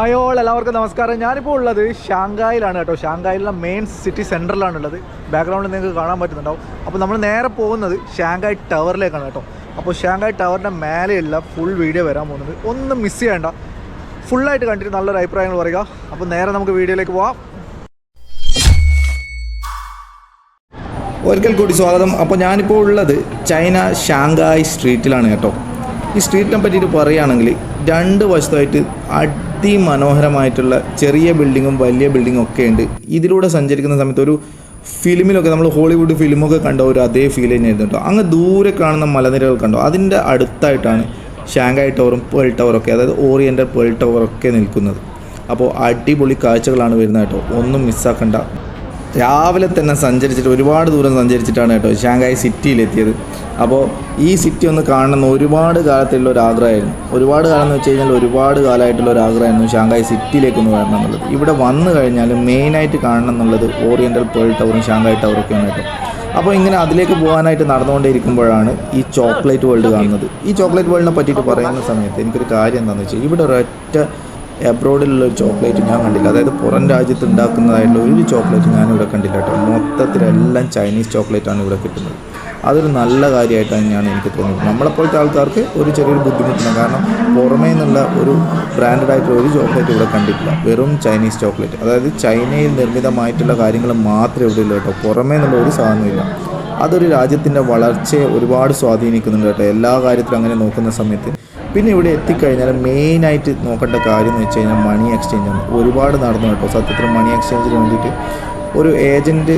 അയോൾ എല്ലാവർക്കും നമസ്കാരം. ഞാനിപ്പോൾ ഉള്ളത് ഷാങ്കായിലാണ് കേട്ടോ. ഷാങ്കായിലെ മെയിൻ സിറ്റി സെന്ററിലാണ് ഉള്ളത്. ബാക്ക്ഗ്രൗണ്ടിൽ നിങ്ങൾക്ക് കാണാൻ പറ്റുന്നുണ്ടാവും. അപ്പോൾ നമ്മൾ നേരെ പോകുന്നത് ഷാങ്കായ് ടവറിലേക്കാണ് കേട്ടോ. അപ്പോൾ ഷാങ്കായ് ടവറിന്റെ മേലെയുള്ള ഫുൾ വീഡിയോ വരാൻ പോകുന്നത്. ഒന്നും മിസ് ചെയ്യേണ്ട. ഫുള്ളായിട്ട് കണ്ടിട്ട് നല്ലൊരു അഭിപ്രായങ്ങൾ പറയുക. അപ്പോൾ നേരെ നമുക്ക് വീഡിയോയിലേക്ക് പോവാം. ഒരിക്കൽ കൂടി സ്വാഗതം. അപ്പോൾ ഞാനിപ്പോൾ ഉള്ളത് ചൈന ഷാങ്കായ് സ്ട്രീറ്റിലാണ് കേട്ടോ. ഈ സ്ട്രീറ്റിനെ പറ്റിയിട്ട് പറയുകയാണെങ്കിൽ രണ്ട് വശത്തായിട്ട് അതിമനോഹരമായിട്ടുള്ള ചെറിയ ബിൽഡിങ്ങും വലിയ ബിൽഡിങ്ങും ഒക്കെ ഉണ്ട്. ഇതിലൂടെ സഞ്ചരിക്കുന്ന സമയത്ത് ഒരു ഫിലിമിലൊക്കെ നമ്മൾ ഹോളിവുഡ് ഫിലിമൊക്കെ കണ്ട ഒരു അതേ ഫീൽ തന്നെയായിരുന്നു കേട്ടോ. അങ്ങ് ദൂരെ കാണുന്ന മലനിരകൾ കണ്ടോ? അതിന്റെ അടുത്തായിട്ടാണ് ഷാങ്കായ് ടവറും പേൾ ടവറൊക്കെ അതായത് ഓറിയന്റൽ പേൾ ടവറൊക്കെ നിൽക്കുന്നത്. അപ്പോൾ അടിപൊളി കാഴ്ചകളാണ് വരുന്നത് കേട്ടോ. ഒന്നും മിസ്സാക്കണ്ട രാവിലെ തന്നെ സഞ്ചരിച്ചിട്ട് ഒരുപാട് ദൂരം സഞ്ചരിച്ചിട്ടാണ് കേട്ടോ ഷാങ്കായ് സിറ്റിയിലെത്തിയത്. അപ്പോൾ ഈ സിറ്റി ഒന്ന് കാണണമെന്ന് ഒരുപാട് കാലത്തുള്ള ഒരു ആഗ്രഹമായിരുന്നു. ഒരുപാട് കാലം എന്ന് വെച്ച് കഴിഞ്ഞാൽ ഒരുപാട് കാലമായിട്ടുള്ള ഒരു ആഗ്രഹമായിരുന്നു ഷാങ്കായ് സിറ്റിയിലേക്ക് ഒന്ന് വരണം എന്നുള്ളത്. ഇവിടെ വന്നു കഴിഞ്ഞാൽ മെയിനായിട്ട് കാണണം എന്നുള്ളത് ഓറിയന്റൽ പേൾ ടവറും ഷാങ്കായ് ടവറൊക്കെയാണ് കേട്ടോ. അപ്പോൾ ഇങ്ങനെ അതിലേക്ക് പോകാനായിട്ട് നടന്നുകൊണ്ടിരിക്കുമ്പോഴാണ് ഈ ചോക്ലേറ്റ് വേൾഡ് കാണുന്നത്. ഈ ചോക്ലേറ്റ് വേൾഡിനെ പറ്റിയിട്ട് പറയുന്ന സമയത്ത് എനിക്കൊരു കാര്യം എന്താണെന്ന് വെച്ചാൽ ഇവിടെ ഒരൊറ്റ എബ്രോഡിലുള്ള ഒരു ചോക്ലേറ്റ് ഞാൻ കണ്ടില്ല. അതായത് പുറം രാജ്യത്ത് ഉണ്ടാക്കുന്നതായിട്ടുള്ള ഒരു ചോക്ലേറ്റ് ഞാനിവിടെ കണ്ടില്ല കേട്ടോ. മൊത്തത്തിലെല്ലാം ചൈനീസ് ചോക്ലേറ്റാണ് ഇവിടെ കിട്ടുന്നത്. അതൊരു നല്ല കാര്യമായിട്ട് തന്നെയാണ് എനിക്ക് തോന്നുന്നത് നമ്മളെപ്പോഴത്തെ ആൾക്കാർക്ക് ഒരു ചെറിയൊരു ബുദ്ധിമുട്ടുണ്ട് കാരണം പുറമേ നിന്നുള്ള ഒരു ബ്രാൻഡഡ് ആയിട്ടുള്ള ഒരു ചോക്ലേറ്റ് ഇവിടെ കണ്ടിട്ടില്ല. വെറും ചൈനീസ് ചോക്ലേറ്റ് അതായത് ചൈനയിൽ നിർമ്മിതമായിട്ടുള്ള കാര്യങ്ങൾ മാത്രമേ ഇവിടെ ഉള്ളൂ കേട്ടോ. പുറമേ നിന്നുള്ള ഒരു സാധനമില്ല അതൊരു രാജ്യത്തിന്റെ വളർച്ചയെ ഒരുപാട് സ്വാധീനിക്കുന്നുണ്ട് കേട്ടോ. എല്ലാ കാര്യത്തിലും അങ്ങനെ നോക്കുന്ന സമയത്ത്. പിന്നെ ഇവിടെ എത്തിക്കഴിഞ്ഞാൽ മെയിനായിട്ട് നോക്കേണ്ട കാര്യം എന്ന് വെച്ച് കഴിഞ്ഞാൽ മണി ആണ്. ഒരുപാട് നടന്നു കേട്ടോ. സത്യത്തിൽ മണി എക്സ്ചേഞ്ചിന് വേണ്ടിയിട്ട് ഒരു ഏജന്റ്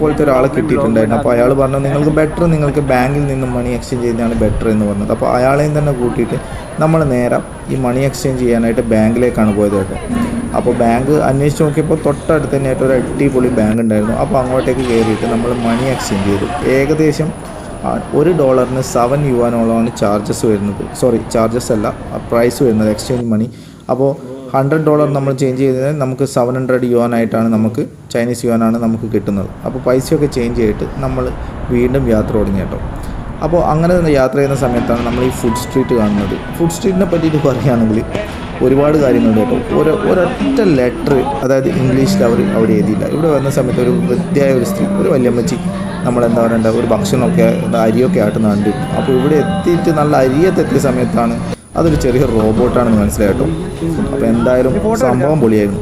പോലത്തെ ഒരാളെ കിട്ടിയിട്ടുണ്ടായിരുന്നു. അപ്പോൾ അയാൾ പറഞ്ഞു നിങ്ങൾക്ക് ബെറ്റർ നിങ്ങൾക്ക് ബാങ്കിൽ നിന്നും മണി എക്സ്ചേഞ്ച് ചെയ്യുന്നതാണ് ബെറ്റർ എന്ന് പറഞ്ഞത്. അപ്പോൾ അയാളെയും തന്നെ കൂട്ടിയിട്ട് നമ്മൾ നേരം ഈ മണി എക്സ്ചേഞ്ച് ചെയ്യാനായിട്ട് ബാങ്കിലേക്കാണ് പോയത് കേട്ടോ. അപ്പോൾ ബാങ്ക് അന്വേഷിച്ച് നോക്കിയപ്പോൾ തൊട്ടടുത്ത് തന്നെ തന്നെയായിട്ട് ഒരു അടിപൊളി ബാങ്ക് ഉണ്ടായിരുന്നു. അപ്പോൾ അങ്ങോട്ടേക്ക് കയറിയിട്ട് നമ്മൾ മണി എക്സ്ചേഞ്ച് ചെയ്തു. ഏകദേശം ഒരു ഡോളറിന് സെവൻ യുവാനോളമാണ് ചാർജസ് വരുന്നത്. സോറി ചാർജസ് അല്ല പ്രൈസ് വരുന്നത് എക്സ്ചേഞ്ച് മണി അപ്പോൾ ഹൺഡ്രഡ് ഡോളർ നമ്മൾ ചേഞ്ച് ചെയ്തതിന് നമുക്ക് സെവൻ ഹൺഡ്രഡ് യുവാൻ നമുക്ക് ചൈനീസ് യുവാനാണ് നമുക്ക് കിട്ടുന്നത്. അപ്പോൾ പൈസയൊക്കെ ചേഞ്ച് ചെയ്തിട്ട് നമ്മൾ വീണ്ടും യാത്ര തുടങ്ങി കേട്ടോ. അപ്പോൾ അങ്ങനെ യാത്ര ചെയ്യുന്ന സമയത്താണ് നമ്മൾ ഈ ഫുഡ് സ്ട്രീറ്റ് കാണുന്നത്. ഫുഡ് സ്ട്രീറ്റിനെ പറ്റിയിട്ട് പറയുകയാണെങ്കിൽ ഒരുപാട് കാര്യങ്ങളുണ്ട് കേട്ടോ. ഓരോ ഒരൊറ്റ ലെറ്റർ അതായത് ഇംഗ്ലീഷിൽ അവർ അവിടെ എഴുതിയില്ല. ഇവിടെ വന്ന സമയത്ത് ഒരു വൃത്തിയായ ഒരു സ്ത്രീ ഒരു വല്യമ്മച്ചി നമ്മളെന്താ പറയണ്ട ഒരു ഭക്ഷണമൊക്കെ അരിയൊക്കെ ആട്ടുന്ന കണ്ടു അപ്പോൾ ഇവിടെ എത്തിയിട്ട് നല്ല അരിയത്തെത്തിയ സമയത്താണ് അതൊരു ചെറിയ റോബോട്ടാണെന്ന് മനസ്സിലായി കേട്ടോ. അപ്പോൾ എന്തായാലും സംഭവം പൊളിയായിരുന്നു.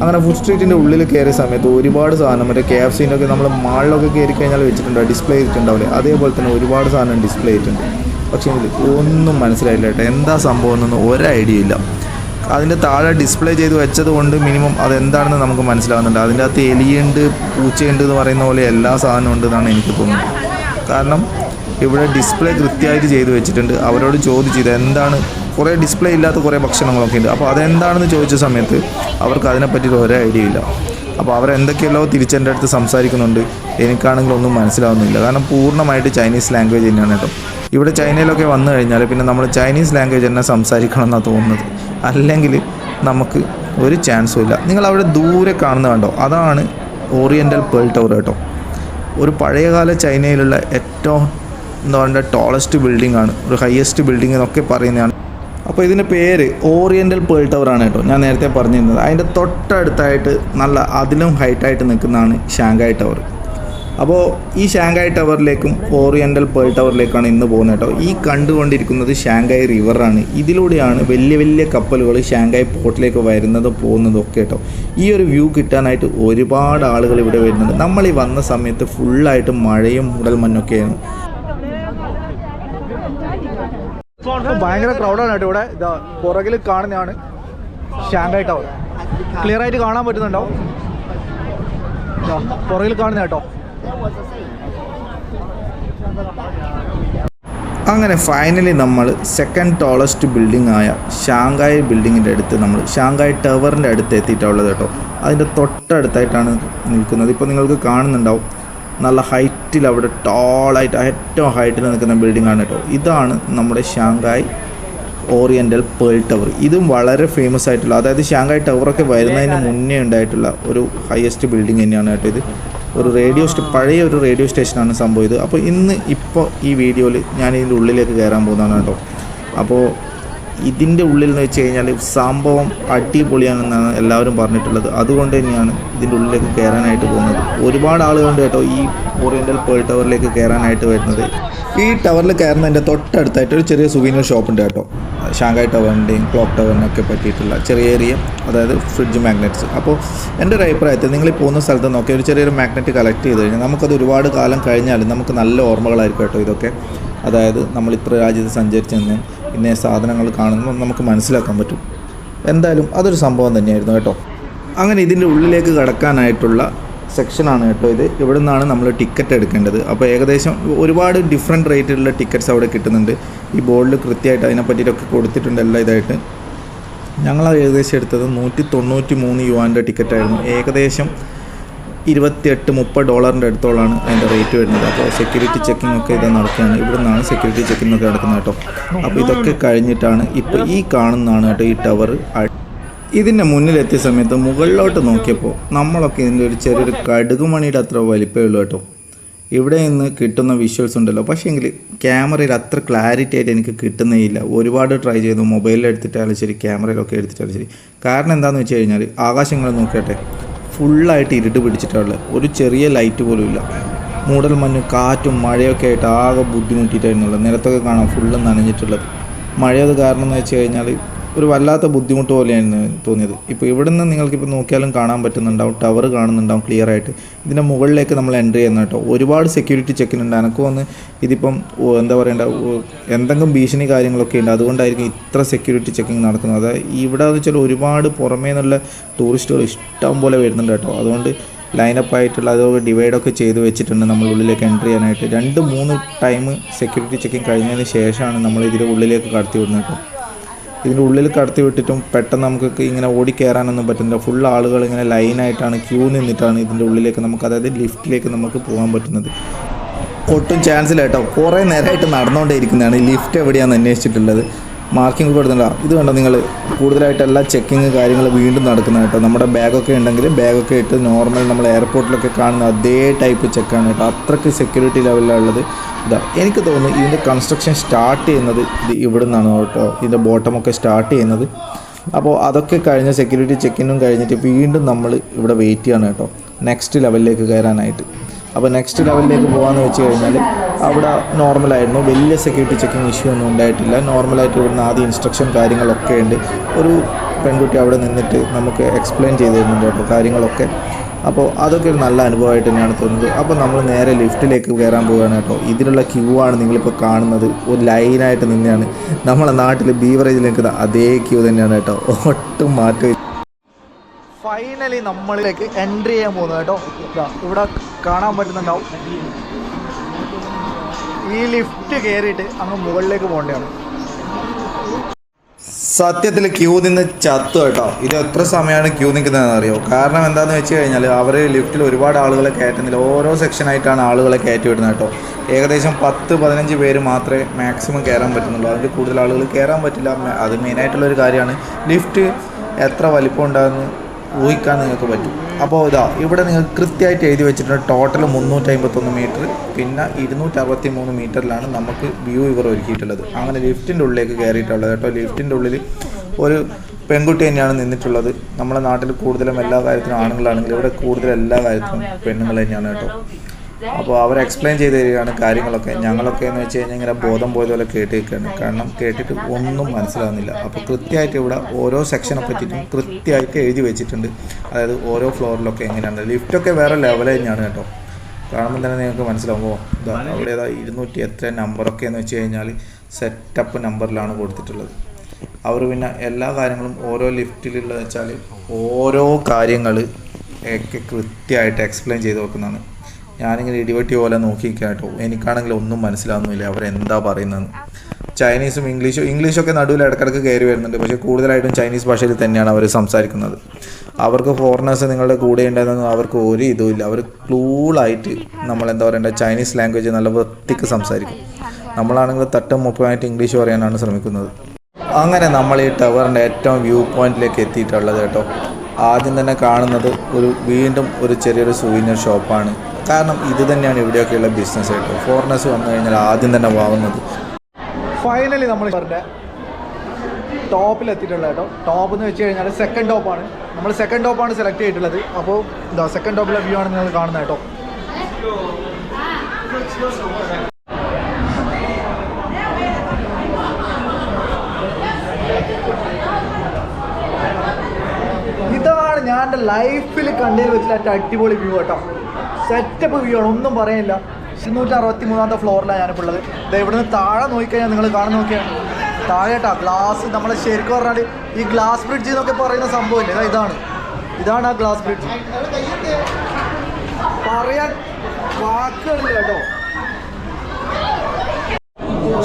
അങ്ങനെ ഫുഡ് സ്ട്രീറ്റിന്റെ ഉള്ളിൽ കയറിയ സമയത്ത് ഒരുപാട് സാധനം മറ്റേ കെ എഫ് സിന്റെ ഒക്കെ നമ്മൾ മാളിലൊക്കെ കയറി കഴിഞ്ഞാൽ വെച്ചിട്ടുണ്ട് ഡിസ്പ്ലേ ചെയ്തിട്ടുണ്ടാവില്ലേ? അതേപോലെ തന്നെ ഒരുപാട് സാധനം ഡിസ്പ്ലേ ചെയ്തിട്ടുണ്ട്. പക്ഷേ ഒന്നും മനസ്സിലായില്ല കേട്ടോ. എന്താ സംഭവം എന്നൊന്നും ഒരു ഐഡിയ ഇല്ല. അതിന്റെ താഴെ ഡിസ്പ്ലേ ചെയ്ത് വെച്ചത് കൊണ്ട് മിനിമം അതെന്താണെന്ന് നമുക്ക് മനസ്സിലാവുന്നുണ്ട്. അതിന്റെ അകത്ത് എലിയുണ്ട് പൂച്ചയുണ്ട് എന്ന് പറയുന്ന പോലെ എല്ലാ സാധനവും ഉണ്ട് എന്നാണ് എനിക്ക് തോന്നുന്നത്. കാരണം ഇവിടെ ഡിസ്പ്ലേ കൃത്യമായിട്ട് ചെയ്തു വെച്ചിട്ടുണ്ട്. അവരോട് ചോദിച്ചു ഇത് എന്താണ് കുറേ ഡിസ്പ്ലേ ഇല്ലാത്ത കുറേ ഭക്ഷണങ്ങളൊക്കെ ഉണ്ട്. അപ്പോൾ അതെന്താണെന്ന് ചോദിച്ച സമയത്ത് അവർക്ക് അതിനെപ്പറ്റി ഒരേ ഐഡിയ ഇല്ല. അപ്പോൾ അവരെന്തൊക്കെയല്ലോ തിരിച്ചെന്റെ അടുത്ത് സംസാരിക്കുന്നുണ്ട്. എനിക്കാണെങ്കിൽ ഒന്നും മനസ്സിലാവുന്നില്ല. കാരണം പൂർണമായിട്ട് ചൈനീസ് ലാംഗ്വേജ് തന്നെയാണ് കേട്ടോ. ഇവിടെ ചൈനയിലൊക്കെ വന്നു കഴിഞ്ഞാൽ പിന്നെ നമ്മൾ ചൈനീസ് ലാംഗ്വേജ് തന്നെ സംസാരിക്കണം എന്നാണ് തോന്നുന്നത്. അല്ലെങ്കിൽ നമുക്ക് ഒരു ചാൻസും ഇല്ല. നിങ്ങൾ അവിടെ ദൂരെ കാണുന്ന കണ്ടോ? അതാണ് ഓറിയന്റൽ പേൾ ടവർ കേട്ടോ. ഒരു പഴയകാല ചൈനയിലുള്ള ഏറ്റവും എന്താ പറയുക ടോളസ്റ്റ് ബിൽഡിംഗ് ആണ്. ഒരു ഹയസ്റ്റ് ബിൽഡിംഗ് എന്നൊക്കെ പറയുന്നതാണ് അപ്പോൾ ഇതിന്റെ പേര് ഓറിയന്റൽ പേൾ ടവർ ആണ് കേട്ടോ. ഞാൻ നേരത്തെ പറഞ്ഞിരുന്നത്. അതിന്റെ തൊട്ടടുത്തായിട്ട് നല്ല അതിലും ഹൈറ്റായിട്ട് നിൽക്കുന്നതാണ് ഷാങ്കായ് ടവർ അപ്പോൾ ഈ ഷാങ്കായ് ടവറിലേക്കും ഓറിയന്റൽ പേൾ ടവറിലേക്കാണ് ഇന്ന് പോകുന്നത് കേട്ടോ. ഈ കണ്ടുകൊണ്ടിരിക്കുന്നത് ഷാങ്കായ് റിവറാണ് ഇതിലൂടെയാണ് വലിയ വലിയ കപ്പലുകൾ ഷാങ്കായ് പോർട്ടിലേക്ക് വരുന്നതും പോകുന്നതും ഒക്കെ കേട്ടോ. ഈ ഒരു വ്യൂ കിട്ടാനായിട്ട് ഒരുപാട് ആളുകൾ ഇവിടെ വരുന്നുണ്ട്. നമ്മൾ ഈ വന്ന സമയത്ത് ഫുള്ളായിട്ട് മഴയും മൂടൽമഞ്ഞൊക്കെയാണ് ഭയങ്കര ക്രൗഡാണ് കേട്ടോ ഇവിടെ. ഇതാ പുറകിൽ കാണുന്നതാണ് ഷാങ്കായ് ടവർ ക്ലിയർ ആയിട്ട് കാണാൻ പറ്റുന്നുണ്ടോ? പുറകിൽ കാണുന്ന കേട്ടോ. അങ്ങനെ ഫൈനലി നമ്മൾ സെക്കൻഡ് ടോളസ്റ്റ് ബിൽഡിംഗ് ആയ ഷാങ്കായ് ബിൽഡിങ്ങിന്റെ അടുത്ത് നമ്മൾ ഷാങ്കായ് ടവറിന്റെ അടുത്ത് എത്തിയിട്ടുള്ളത് കേട്ടോ. അതിന്റെ തൊട്ടടുത്തായിട്ടാണ് നിൽക്കുന്നത്. ഇപ്പോൾ നിങ്ങൾക്ക് കാണുന്നുണ്ടാവും. നല്ല ഹൈറ്റിൽ അവിടെ ടോളായിട്ട് ഏറ്റവും ഹൈറ്റിൽ നിൽക്കുന്ന ബിൽഡിംഗ് ആണ് കേട്ടോ ഇതാണ് നമ്മുടെ ഷാങ്കായ് ഓറിയന്റൽ പേൾ ടവർ ഇതും വളരെ ഫേമസ് ആയിട്ടുള്ള അതായത് ഷാങ്കായ് ടവറൊക്കെ വരുന്നതിന് മുന്നേ ഉണ്ടായിട്ടുള്ള ഒരു ഹയസ്റ്റ് ബിൽഡിംഗ് തന്നെയാണ് കേട്ടോ ഇത്. ഒരു റേഡിയോ സ്റ്റേ പഴയ ഒരു റേഡിയോ സ്റ്റേഷനാണ് സംഭവം ഇത്. അപ്പോൾ ഇന്ന് ഇപ്പോൾ ഈ വീഡിയോയിൽ ഞാൻ ഇതിന്റെ ഉള്ളിലേക്ക് കയറാൻ പോകുന്നതാണ് കേട്ടോ അപ്പോൾ ഇതിന്റെ ഉള്ളിൽ എന്ന് വെച്ച് കഴിഞ്ഞാൽ സംഭവം അടിപൊളിയാണെന്നാണ് എല്ലാവരും പറഞ്ഞിട്ടുള്ളത്. അതുകൊണ്ട് തന്നെയാണ് ഇതിന്റെ ഉള്ളിലേക്ക് കയറാനായിട്ട് പോകുന്നത്. ഒരുപാട് ആളുകളുണ്ട് കേട്ടോ ഈ ഓറിയന്റൽ പേൾ ടവറിലേക്ക് കയറാനായിട്ട് വരുന്നത്. ഈ ടവറിൽ കയറുന്നതിന്റെ തൊട്ടടുത്തായിട്ട് ഒരു ചെറിയ സുവീനിയർ ഷോപ്പ് ഉണ്ട് കേട്ടോ. ഷാങ്കായ് ടവറിന്റെയും ക്ലോക്ക് ടവറിനൊക്കെ പറ്റിയിട്ടുള്ള ചെറിയ ഏരിയ അതായത് ഫ്രിഡ്ജ് മാഗ്നറ്റ്സ് അപ്പോൾ എന്റെ ഒരു അഭിപ്രായത്തിൽ നിങ്ങൾ പോകുന്ന സ്ഥലത്ത് നോക്കി ഒരു ചെറിയൊരു മാഗ്നറ്റ് കളക്ട് ചെയ്ത് കഴിഞ്ഞാൽ നമുക്കത് ഒരുപാട് കാലം കഴിഞ്ഞാലും നമുക്ക് നല്ല ഓർമ്മകളായിരിക്കും കേട്ടോ ഇതൊക്കെ. അതായത് നമ്മൾ ഇത്ര രാജ്യത്ത് സഞ്ചരിച്ചെന്നും ഇന്ന സാധനങ്ങൾ കാണുമ്പോൾ നമുക്ക് മനസ്സിലാക്കാൻ പറ്റും. എന്തായാലും അതൊരു സംഭവം തന്നെയായിരുന്നു കേട്ടോ. അങ്ങനെ ഇതിന്റെ ഉള്ളിലേക്ക് കടക്കാനായിട്ടുള്ള സെക്ഷനാണ് കേട്ടോ ഇത്. ഇവിടെ നിന്നാണ് നമ്മൾ ടിക്കറ്റ് എടുക്കേണ്ടത്. അപ്പോൾ ഏകദേശം ഒരുപാട് ഡിഫറെന്റ് റേറ്റിലുള്ള ടിക്കറ്റ്സ് അവിടെ കിട്ടുന്നുണ്ട്. ഈ ബോർഡിൽ കൃത്യമായിട്ട് അതിനെ പറ്റിയിട്ടൊക്കെ കൊടുത്തിട്ടുണ്ട് എല്ലാം ഇതായിട്ട്. ഞങ്ങൾ ഏകദേശം എടുത്തത് നൂറ്റി തൊണ്ണൂറ്റി മൂന്ന് യുവാന്റെ ടിക്കറ്റായിരുന്നു ഏകദേശം ഇരുപത്തിയെട്ട് മുപ്പത് ഡോളറിന്റെ അടുത്തോളാണ് അതിന്റെ റേറ്റ് വരുന്നത്. അപ്പോൾ സെക്യൂരിറ്റി ചെക്കിംഗ് ഒക്കെ ഇത് നടക്കുകയാണ്. ഇവിടെ നിന്നാണ് സെക്യൂരിറ്റി ചെക്കിംഗ് ഒക്കെ നടക്കുന്നത് കേട്ടോ. അപ്പോൾ ഇതൊക്കെ കഴിഞ്ഞിട്ടാണ് ഇപ്പോൾ ഈ കാണുന്നതാണ് കേട്ടോ ഈ ടവർ ഇതിന്റെ മുന്നിലെത്തിയ സമയത്ത് മുകളിലോട്ട് നോക്കിയപ്പോൾ നമ്മളൊക്കെ ഇതിന്റെ ഒരു ചെറിയൊരു കടുകുമണിയുടെ അത്ര വലിപ്പമേ ഉള്ളൂ കേട്ടോ. ഇവിടെ നിന്ന് കിട്ടുന്ന വിഷ്വൽസ് ഉണ്ടല്ലോ. പക്ഷേ എങ്കിൽ ക്യാമറയിൽ അത്ര ക്ലാരിറ്റി ആയിട്ട് എനിക്ക് കിട്ടുന്നേ ഇല്ല. ഒരുപാട് ട്രൈ ചെയ്തു. മൊബൈലിൽ എടുത്തിട്ടാലും ശരി ക്യാമറയിലൊക്കെ എടുത്തിട്ടാലും ശരി. കാരണം എന്താണെന്ന് വെച്ച് കഴിഞ്ഞാൽ ആകാശങ്ങൾ നോക്കട്ടെ. ഫുള്ളായിട്ട് ഇരുട്ട് പിടിച്ചിട്ടുള്ളത് ഒരു ചെറിയ ലൈറ്റ് പോലും ഇല്ല. മൂടൽ മഞ്ഞും കാറ്റും മഴയൊക്കെ ആയിട്ട് ആകെ ബുദ്ധിമുട്ടിയിട്ടായിരുന്നുള്ളത് നിലത്തൊക്കെ കാണാം ഫുള്ള് നനഞ്ഞിട്ടുള്ളത്. മഴയത് കാരണം എന്ന് വെച്ച് കഴിഞ്ഞാൽ ഒരു വല്ലാത്ത ബുദ്ധിമുട്ട് പോലെയാണ് തോന്നിയത്. ഇപ്പോൾ ഇവിടെ നിന്ന് നിങ്ങൾക്കിപ്പോൾ നോക്കിയാലും കാണാൻ പറ്റുന്നുണ്ടാവും ടവർ കാണുന്നുണ്ടാവും ക്ലിയർ ആയിട്ട്. ഇതിന്റെ മുകളിലേക്ക് നമ്മൾ എന്റർ ചെയ്യുന്ന കേട്ടോ. ഒരുപാട് സെക്യൂരിറ്റി ചെക്കിനുണ്ട് എനക്ക് വന്ന് ഇതിപ്പം എന്താ പറയണ്ട എന്തെങ്കിലും ഭീഷണി കാര്യങ്ങളൊക്കെ ഉണ്ട്. അതുകൊണ്ടായിരിക്കും ഇത്ര സെക്യൂരിറ്റി ചെക്കിങ് നടക്കുന്നത്. അതായത് ഇവിടെ എന്ന് വെച്ചാൽ ഒരുപാട് പുറമേ നിന്നുള്ള ടൂറിസ്റ്റുകൾ ഇഷ്ടം പോലെ വരുന്നുണ്ട് കേട്ടോ. അതുകൊണ്ട് ലൈനപ്പ് ആയിട്ടുള്ള അതൊക്കെ ഡിവൈഡൊക്കെ ചെയ്ത് വെച്ചിട്ടുണ്ട് നമ്മൾ ഉള്ളിലേക്ക് എന്റർ ചെയ്യാനായിട്ട്. രണ്ട് മൂന്ന് ടൈം സെക്യൂരിറ്റി ചെക്കിങ് കഴിഞ്ഞതിന് ശേഷമാണ് നമ്മൾ ഇതിന്റെ ഉള്ളിലേക്ക് കടത്തി വിടുന്നത് കേട്ടോ. ഇതിന്റെ ഉള്ളിൽ കടത്തി വിട്ടിട്ടും പെട്ടെന്ന് നമുക്ക് ഇങ്ങനെ ഓടിക്കയറാനൊന്നും പറ്റുന്നില്ല ഫുൾ ആളുകൾ ഇങ്ങനെ ലൈനായിട്ടാണ് ക്യൂ നിന്നിട്ടാണ് ഇതിന്റെ ഉള്ളിലേക്ക് നമുക്ക് അതായത് ലിഫ്റ്റിലേക്ക് നമുക്ക് പോകാൻ പറ്റുന്നത്. ഒട്ടും ചാൻസ് ഇല്ല കേട്ടോ. കുറേ നേരമായിട്ട് നടന്നുകൊണ്ടേ ഇരിക്കുന്നതാണ് ലിഫ്റ്റ് എവിടെയാണെന്ന് അന്വേഷിച്ചിട്ടുള്ളത്. മാർക്കിംഗ് കൊടുക്കുന്നുണ്ടോ ഇത് കണ്ടോ നിങ്ങൾ കൂടുതലായിട്ട് എല്ലാ ചെക്കിങ് കാര്യങ്ങൾ വീണ്ടും നടക്കുന്ന കേട്ടോ. നമ്മുടെ ബാഗൊക്കെ ഉണ്ടെങ്കിൽ ബാഗൊക്കെ ഇട്ട് നോർമൽ നമ്മൾ എയർപോർട്ടിലൊക്കെ കാണുന്ന അതേ ടൈപ്പ് ചെക്കാണ് കേട്ടോ. അത്രയ്ക്ക് സെക്യൂരിറ്റി ലെവലിലുള്ളത് ഇതാ എനിക്ക് തോന്നുന്നു ഇതിന്റെ കൺസ്ട്രക്ഷൻ സ്റ്റാർട്ട് ചെയ്യുന്നത് ഇത് ഇവിടെ നിന്നാണ് കേട്ടോ. ഇതിന്റെ ബോട്ടമൊക്കെ സ്റ്റാർട്ട് ചെയ്യുന്നത്. അപ്പോൾ അതൊക്കെ കഴിഞ്ഞ സെക്യൂരിറ്റി ചെക്കിനും കഴിഞ്ഞിട്ട് വീണ്ടും നമ്മൾ ഇവിടെ വെയിറ്റ് ചെയ്യാണ് കേട്ടോ. നെക്സ്റ്റ് ലെവലിലേക്ക് കയറാനായിട്ട്. അപ്പോൾ നെക്സ്റ്റ് ലെവലിലേക്ക് പോകാമെന്ന് വെച്ച് കഴിഞ്ഞാൽ അവിടെ നോർമലായിരുന്നു വലിയ സെക്യൂരിറ്റി ചെക്കിങ് ഇഷ്യൂ ഒന്നും ഉണ്ടായിട്ടില്ല. നോർമലായിട്ട് ഇവിടുന്ന് ആദ്യം ഇൻസ്ട്രക്ഷൻ കാര്യങ്ങളൊക്കെ ഉണ്ട്. ഒരു പെൺകുട്ടി അവിടെ നിന്നിട്ട് നമുക്ക് എക്സ്പ്ലെയിൻ ചെയ്ത് തരുന്നുണ്ട് കേട്ടോ കാര്യങ്ങളൊക്കെ. അപ്പോൾ അതൊക്കെ ഒരു നല്ല അനുഭവമായിട്ട് തന്നെയാണ് തോന്നുന്നത്. അപ്പോൾ നമ്മൾ നേരെ ലിഫ്റ്റിലേക്ക് കയറാൻ പോവുകയാണ് കേട്ടോ. ഇതിനുള്ള ക്യൂ ആണ് നിങ്ങളിപ്പോൾ കാണുന്നത്. ഒരു ലൈനായിട്ട് നിന്നെയാണ്. നമ്മളെ നാട്ടിൽ ബീവറേജിൽ നിൽക്കുന്ന അതേ ക്യൂ തന്നെയാണ് കേട്ടോ. ഒട്ടും മാറ്റം ഫൈനലി നമ്മളിലേക്ക് എൻട്രി ചെയ്യാൻ പോകുന്നത് കേട്ടോ. ഇവിടെ കാണാൻ പറ്റുന്നുണ്ടാവും. ഈ ലിഫ്റ്റ് കയറിയിട്ട് അങ്ങ് മുകളിലേക്ക് പോകേണ്ടതാണ്. സത്യത്തിൽ ക്യൂ നിന്ന് ചത്തു കേട്ടോ. ഇത് എത്ര സമയമാണ് ക്യൂ നിൽക്കുന്നതെന്ന് അറിയോ? കാരണം എന്താണെന്ന് വെച്ച് കഴിഞ്ഞാൽ അവർ ലിഫ്റ്റിൽ ഒരുപാട് ആളുകളെ കയറ്റുന്നില്ല. ഓരോ സെക്ഷനായിട്ടാണ് ആളുകളെ കയറ്റി വിടുന്നത് കേട്ടോ. ഏകദേശം പത്ത് പതിനഞ്ച് പേര് മാത്രമേ മാക്സിമം കയറാൻ പറ്റുന്നുള്ളൂ. അതിൽ കൂടുതൽ ആളുകൾ കയറാൻ പറ്റില്ല. അത് മെയിനായിട്ടുള്ളൊരു കാര്യമാണ്. ലിഫ്റ്റ് എത്ര വലിപ്പം ഉണ്ടാകുന്നു? ഊഹിക്കാൻ നിങ്ങൾക്ക് പറ്റും. അപ്പോൾ ഇതാ ഇവിടെ നിങ്ങൾ കൃത്യമായിട്ട് എഴുതി വെച്ചിട്ടുണ്ട് ടോട്ടൽ മുന്നൂറ്റി അമ്പത്തൊന്ന് മീറ്റർ പിന്നെ ഇരുന്നൂറ്റി അറുപത്തി മൂന്ന് മീറ്ററിലാണ് നമുക്ക് വ്യൂ ഇവർ ഒരുക്കിയിട്ടുള്ളത്. അങ്ങനെ ലിഫ്റ്റിന്റെ ഉള്ളിലേക്ക് കയറിയിട്ടുള്ളത് കേട്ടോ. ലിഫ്റ്റിന്റെ ഉള്ളിൽ ഒരു പെൺകുട്ടി തന്നെയാണ് നിന്നിട്ടുള്ളത്. നമ്മുടെ നാട്ടിൽ കൂടുതലും എല്ലാ കാര്യത്തിനും ആണുങ്ങളാണെങ്കിൽ ഇവിടെ കൂടുതൽ എല്ലാ കാര്യത്തിനും പെണ്ണുങ്ങൾ തന്നെയാണ് കേട്ടോ. അപ്പോൾ അവർ എക്സ്പ്ലെയിൻ ചെയ്ത് തരികയാണ് കാര്യങ്ങളൊക്കെ. ഞങ്ങളൊക്കെ എന്ന് വെച്ച് കഴിഞ്ഞാൽ ഇങ്ങനെ ബോധം പോയത് പോലെ കേട്ട് നിൽക്കുകയാണ് കാരണം കേട്ടിട്ട് ഒന്നും മനസ്സിലാവുന്നില്ല. അപ്പോൾ കൃത്യമായിട്ട് ഇവിടെ ഓരോ സെക്ഷനെ പറ്റിയിട്ടും കൃത്യമായിട്ട് എഴുതി വെച്ചിട്ടുണ്ട്. അതായത് ഓരോ ഫ്ലോറിലൊക്കെ എങ്ങനെയാണ്. ലിഫ്റ്റൊക്കെ വേറെ ലെവൽ തന്നെയാണ് കേട്ടോ. കാണുമ്പോൾ തന്നെ നിങ്ങൾക്ക് മനസ്സിലാവുമോ ഇതാ അവിടെ ഏതാ ഇരുന്നൂറ്റി എത്ര നമ്പറൊക്കെ എന്ന് വെച്ച് കഴിഞ്ഞാൽ സെറ്റപ്പ് നമ്പറിലാണ് കൊടുത്തിട്ടുള്ളത്. അവർ പിന്നെ എല്ലാ കാര്യങ്ങളും ഓരോ ലിഫ്റ്റിലുള്ളതെന്ന് വെച്ചാൽ ഓരോ കാര്യങ്ങൾ ഒക്കെ കൃത്യമായിട്ട് എക്സ്പ്ലെയിൻ ചെയ്ത് വെക്കുന്നതാണ്. ഞാനിങ്ങനെ ഇടിവെട്ടി പോലെ നോക്കി കേട്ടോ എനിക്കാണെങ്കിൽ ഒന്നും മനസ്സിലാവുന്നില്ല. അവരെന്താ പറയുന്നതെന്ന്. ചൈനീസും ഇംഗ്ലീഷും ഇംഗ്ലീഷൊക്കെ നടുവിൽ ഇടക്കിടക്ക് കയറി വരുന്നുണ്ട്. പക്ഷേ കൂടുതലായിട്ടും ചൈനീസ് ഭാഷയിൽ തന്നെയാണ് അവർ സംസാരിക്കുന്നത്. അവർക്ക് ഫോറിനേഴ്സ് നിങ്ങളുടെ കൂടെ ഉണ്ടായിരുന്നു അവർക്ക് ഒരു ഇതുമില്ല അവർ ക്ലൂളായിട്ട് നമ്മൾ എന്താ പറയണ്ട ചൈനീസ് ലാംഗ്വേജ് നല്ല വൃത്തിക്ക് സംസാരിക്കും. നമ്മളാണെങ്കിൽ തട്ടും മുപ്പമായിട്ട് ഇംഗ്ലീഷ് പറയാനാണ് ശ്രമിക്കുന്നത്. അങ്ങനെ നമ്മൾ ഈ ടവറിന്റെ ഏറ്റവും വ്യൂ പോയിന്റിലേക്ക് എത്തിയിട്ടുള്ളത് കേട്ടോ. ആദ്യം തന്നെ കാണുന്നത് ഒരു വീണ്ടും ഒരു ചെറിയൊരു സൂവിനർ ഷോപ്പാണ് കാരണം ഇത് തന്നെയാണ് ഇവിടെയൊക്കെയുള്ള ബിസിനസ് ആയിട്ട്. ഫോറിനേഴ്സ് വന്നു കഴിഞ്ഞാൽ ആദ്യം തന്നെ വാങ്ങുന്നത്. ഫൈനലി നമ്മൾ ടോപ്പിൽ എത്തിയിട്ടുള്ള കേട്ടോ. ടോപ്പ് എന്ന് വെച്ച് കഴിഞ്ഞാൽ സെക്കൻഡ് ടോപ്പാണ് നമ്മൾ സെക്കൻഡ് ടോപ്പാണ് സെലക്ട് ചെയ്തിട്ടുള്ളത്. അപ്പോൾ എന്താ സെക്കൻഡ് ടോപ്പിലെ വ്യൂ ആണ് നിങ്ങൾ കാണുന്നത് കേട്ടോ. ഇതാണ് ഞാൻ എന്റെ ലൈഫിൽ കണ്ടതിൽ വെച്ചിട്ട് ഏറ്റവും അടിപൊളി വ്യൂ കേട്ടോ സെറ്റപ്പ് വ്യൂ ആണ് ഒന്നും പറയാനില്ല ഇരുന്നൂറ്റി അറുപത്തി മൂന്നാമത്തെ ഫ്ലോറിലാണ് ഞാനിപ്പോൾ ഉള്ളത്. ഇത് ഇവിടുന്ന് താഴെ നോക്കിക്കഴിഞ്ഞാൽ നിങ്ങൾ കാണാൻ നോക്കിയാണ് താഴെ കേട്ടോ ഗ്ലാസ് നമ്മളെ ശരിക്കും പറഞ്ഞാൽ ഈ ഗ്ലാസ് ബ്രിഡ്ജ് എന്നൊക്കെ പറയുന്ന സംഭവമില്ല ഇതാ ഇതാണ്. ഇതാണ് ആ ഗ്ലാസ് ബ്രിഡ്ജ് പറയാൻ വാക്കുകളില്ല കേട്ടോ.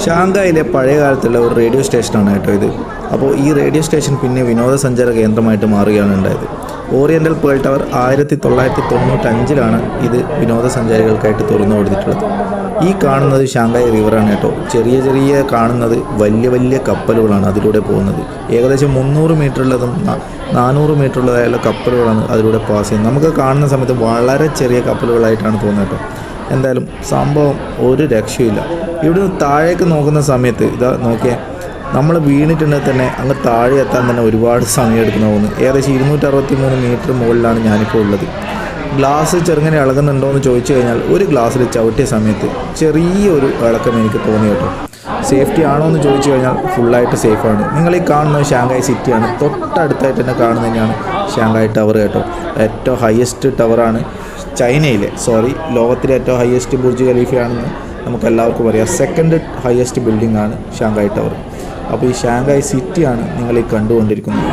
ഷാങ്കായിലെ പഴയ കാലത്തുള്ള ഒരു റേഡിയോ സ്റ്റേഷനാണ് കേട്ടോ ഇത്. അപ്പോൾ ഈ റേഡിയോ സ്റ്റേഷൻ പിന്നെ വിനോദസഞ്ചാര കേന്ദ്രമായിട്ട് മാറുകയാണ് ഉണ്ടായത്. ഓറിയന്റൽ പേൾ ടവർ ആയിരത്തി തൊള്ളായിരത്തി തൊണ്ണൂറ്റഞ്ചിലാണ് ഇത് വിനോദസഞ്ചാരികൾക്കായിട്ട് തുറന്നു കൊടുത്തിട്ടുള്ളത്. ഈ കാണുന്നത് ഷാങ്കായ് റിവറാണ് കേട്ടോ. ചെറിയ ചെറിയ കാണുന്നത് വലിയ വലിയ കപ്പലുകളാണ് അതിലൂടെ പോകുന്നത്. ഏകദേശം മുന്നൂറ് മീറ്ററുള്ളതും നാനൂറ് മീറ്ററുള്ളതായുള്ള കപ്പലുകളാണ് അതിലൂടെ പാസ് ചെയ്യുന്നത്. നമുക്ക് കാണുന്ന സമയത്ത് വളരെ ചെറിയ കപ്പലുകളായിട്ടാണ് തോന്നുന്നത് കേട്ടോ. എന്തായാലും സംഭവം ഒരു രക്ഷയില്ല ഇവിടുന്ന് താഴേക്ക് നോക്കുന്ന സമയത്ത് ഇതാ നോക്കിയേ നമ്മൾ വീണിട്ടുണ്ടെങ്കിൽ തന്നെ അങ്ങ് താഴെ എത്താൻ തന്നെ ഒരുപാട് സമയം എടുക്കുന്ന പോകുന്നു ഏകദേശം ഇരുന്നൂറ്ററുപത്തി മൂന്ന് മീറ്റർ മുകളിലാണ് ഞാനിപ്പോൾ ഉള്ളത്. ഗ്ലാസ് ചെറുങ്ങനെ ഇളകുന്നുണ്ടോ എന്ന് ചോദിച്ചു കഴിഞ്ഞാൽ ഒരു ഗ്ലാസ്സിൽ ചവിട്ടിയ സമയത്ത് ചെറിയൊരു ഇളക്കം എനിക്ക് തോന്നി കേട്ടോ. സേഫ്റ്റി ആണോ എന്ന് ചോദിച്ചു കഴിഞ്ഞാൽ ഫുള്ളായിട്ട് സേഫാണ് നിങ്ങൾ ഈ കാണുന്നത് ഷാങ്കായ് സിറ്റിയാണ്. തൊട്ടടുത്തായിട്ട് തന്നെ കാണുന്നതന്നെയാണ് ഷാങ്കായ് ടവർ കേട്ടോ. ഏറ്റവും ഹയസ്റ്റ് ടവറാണ് ചൈനയിലെ സോറി ലോകത്തിലെ ഏറ്റവും ഹയസ്റ്റ് ബുർജ് ഖലീഫയാണെന്ന് നമുക്ക് എല്ലാവർക്കും അറിയാം. സെക്കൻഡ് ഹയസ്റ്റ് ബിൽഡിംഗ് ആണ് ഷാങ്കായ് ടവർ അപ്പോൾ ഈ ഷാങ്കായ് സിറ്റിയാണ് നിങ്ങൾ ഈ കണ്ടുകൊണ്ടിരിക്കുന്നത്.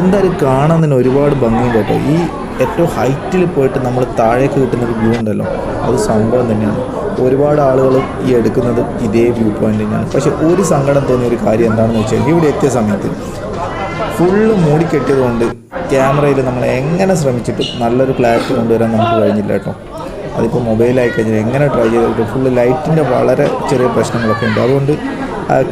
എന്തായാലും കാണാൻ തന്നെ ഒരുപാട് ഭംഗിയുണ്ട് കേട്ടോ. ഈ ഏറ്റവും ഹൈറ്റിൽ പോയിട്ട് നമ്മൾ താഴേക്ക് കിട്ടുന്ന ഒരു വ്യൂ ഉണ്ടല്ലോ അത് സംഭവം തന്നെയാണ്. ഒരുപാട് ആളുകൾ ഈ എടുക്കുന്നത് ഇതേ വ്യൂ പോയിന്റ് തന്നെയാണ് പക്ഷേ ഒരു സങ്കടം തോന്നിയ ഒരു കാര്യം എന്താണെന്ന് വെച്ചാൽ ഇവിടെ എത്തിയ സമയത്ത് ഫുള്ള് മൂടിക്കെട്ടിയതുകൊണ്ട് ക്യാമറയിൽ നമ്മൾ എങ്ങനെ ശ്രമിച്ചിട്ടും നല്ലൊരു ക്ലാരിറ്റി കൊണ്ടുവരാൻ നമുക്ക് കഴിഞ്ഞില്ല കേട്ടോ. അതിപ്പോൾ മൊബൈലായി കഴിഞ്ഞാൽ എങ്ങനെ ട്രൈ ചെയ്തിട്ട് ഫുള്ള് ലൈറ്റിന്റെ വളരെ ചെറിയ പ്രശ്നങ്ങളൊക്കെ ഉണ്ട്. അതുകൊണ്ട്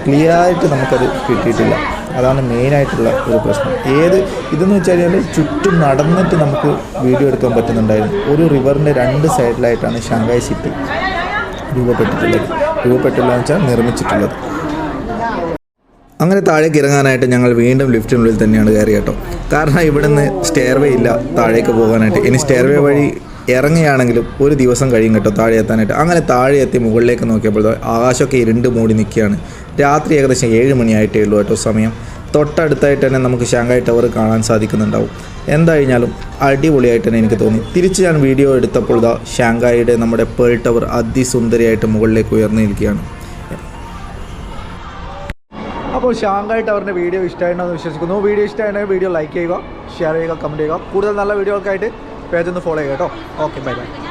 ക്ലിയർ ആയിട്ട് നമുക്കത് കിട്ടിയിട്ടില്ല. അതാണ് മെയിനായിട്ടുള്ള ഒരു പ്രശ്നം. ഏത് ഇതെന്ന് വെച്ച് കഴിഞ്ഞാൽ ചുറ്റും നടന്നിട്ട് നമുക്ക് വീഡിയോ എടുക്കാൻ പറ്റുന്നുണ്ടായിരുന്നു. ഒരു റിവറിന്റെ രണ്ട് സൈഡിലായിട്ടാണ് ഷാങ്കായ് സിറ്റി രൂപപ്പെട്ടിട്ടുള്ളത്. രൂപപ്പെട്ടുള്ളതെന്ന് വെച്ചാൽ നിർമ്മിച്ചിട്ടുള്ളത്. അങ്ങനെ താഴേക്ക് ഇറങ്ങാനായിട്ട് ഞങ്ങൾ വീണ്ടും ലിഫ്റ്റിനുള്ളിൽ തന്നെയാണ് കയറി കേട്ടോ. കാരണം ഇവിടുന്ന് സ്റ്റെയർവേ ഇല്ല താഴേക്ക് പോകാനായിട്ട്. ഇനി സ്റ്റെയർവേ വഴി ഇറങ്ങുകയാണെങ്കിലും ഒരു ദിവസം കഴിയും കേട്ടോ താഴെ എത്താനായിട്ട്. അങ്ങനെ താഴെ എത്തി മുകളിലേക്ക് നോക്കിയപ്പോൾ ആകാശമൊക്കെ ഇരുണ്ട് മൂടി നിൽക്കുകയാണ്. രാത്രി ഏകദേശം ഏഴ് മണിയായിട്ടേ ഉള്ളൂ കേട്ടോ സമയം. തൊട്ടടുത്തായിട്ട് തന്നെ നമുക്ക് ഷാങ്കായ് ടവർ കാണാൻ സാധിക്കുന്നുണ്ടാവും. എന്തായിരുന്നാലും അടിപൊളിയായിട്ട് തന്നെ എനിക്ക് തോന്നി. തിരിച്ച് ഞാൻ വീഡിയോ എടുത്തപ്പോൾ ഇതാ നമ്മുടെ പേൾ ടവർ അതിസുന്ദരിയായിട്ട് മുകളിലേക്ക് ഉയർന്നു നിൽക്കുകയാണ് അപ്പോൾ ഷാങ്കായിട്ട് അവരുടെ വീഡിയോ ഇഷ്ടമായിട്ടുണ്ടെന്ന് വിശ്വസിക്കുന്നു. വീഡിയോ ഇഷ്ടമായിട്ടുണ്ടെങ്കിൽ വീഡിയോ ലൈക്ക് ചെയ്യുക ഷെയർ ചെയ്യുക കമന്റ് ചെയ്യുക. കൂടുതൽ നല്ല വീഡിയോകൾക്കായിട്ട് പേജ് ഒന്ന് ഫോളോ ചെയ്യുക കേട്ടോ ഓക്കെ ബൈ ബൈ